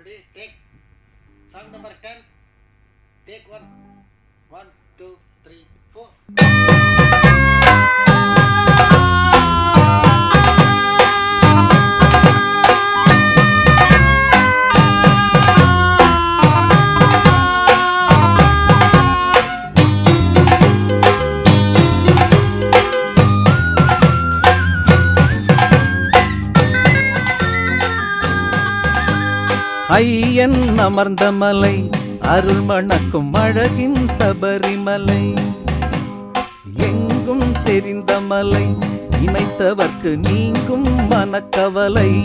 Ready? Take. Song number 10. Take one. One, two, three, four. ஐயன் அமர்ந்த மலை அருள் மணக்கும் அழகின் சபரிமலை. எங்கும் தெரிந்த மலை இணைத்தவர்க்கு நீங்கும் மனக்கவலை.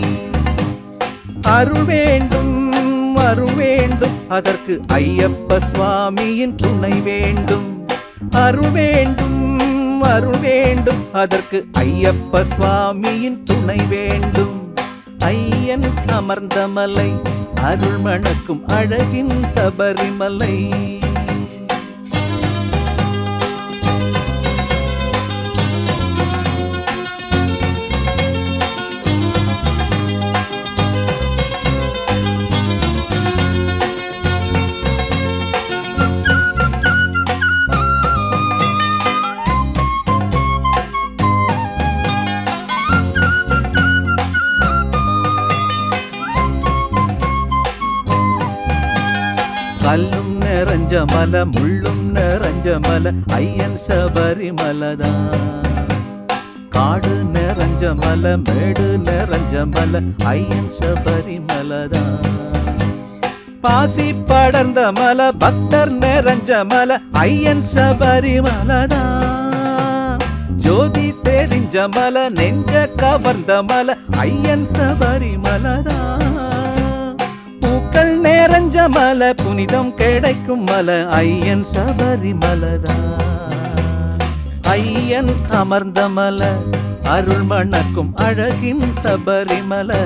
அருள் வேண்டும் அருள் வேண்டும் அதற்கு ஐயப்ப சுவாமியின் துணை வேண்டும். அருள் வேண்டும் அருள் வேண்டும் அதற்கு ஐயப்ப சுவாமியின் துணை வேண்டும். ஐயன் அமர்ந்த மலை அருள் மணக்கும் அழகின் சபரிமலை. கல்லும் நிறைஞ்ச மலை முள்ளும் நிறைஞ்ச மலை ஐயன் சபரிமலைதான். காடு நிறைஞ்ச மலை மேடு நிறைஞ்ச மலை ஐயன் சபரிமலைதான். பாசி படர்ந்த மலை பக்தர் நிறைஞ்ச மலை ஐயன் சபரிமலைதான். ஜோதி தெரிஞ்ச மலை நெஞ்ச கவர்ந்த மலை ஐயன் சபரிமலைதான். பூக்கள் நேரஞ்ச மல புனிதம் கிடைக்கும் மல ஐயன் சபரிமலைதான் ஐயன் அமர்ந்த மல அருள் மணக்கும் அழகின் சபரிமலை.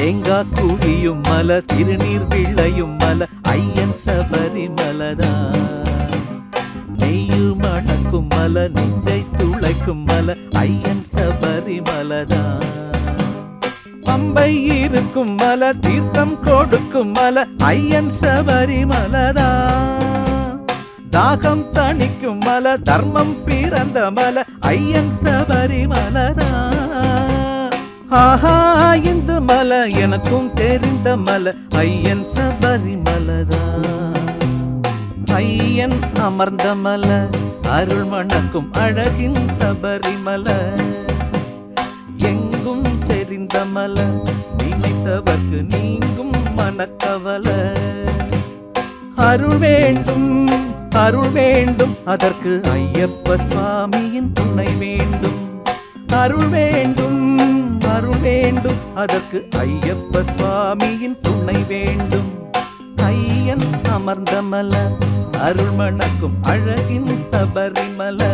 தேங்காய் குழியும் மல திருநீர் பிள்ளையும் மல ஐயன் சபரிமலதா. நெய்யில் மணக்கும் மல நெஞ்சை துளைக்கும் மல ஐயன் சபரிமலதா. பம்பை இருக்கும் மல தீர்த்தம் கொடுக்கும் மல ஐயன் சபரிமலதா. தாகம் தணிக்கும் மல தர்மம் பிறந்த மல ஐயன் சபரிமலதா. ஆஹா இந்த மலை எனக்கும் தெரிந்த மலை. ஐயன் சபரிமலரா ஐயன் அமர்ந்த மலை. அருள் மணக்கும் அழகின் சபரிமலை. எங்கும் தெரிந்த மலை. நினைத்தவர்க்கு நீங்கும் மனக்கவலை. அருள் வேண்டும் அருள் வேண்டும். அதற்கு ஐயப்ப சுவாமியின் துணை வேண்டும். அருள் வேண்டும் வேண்டும். அதற்கு ஐயப்ப சுவாமியின் துணை வேண்டும். ஐயன் அமர்ந்த மலர் அருள் அழகின் சபரிமலை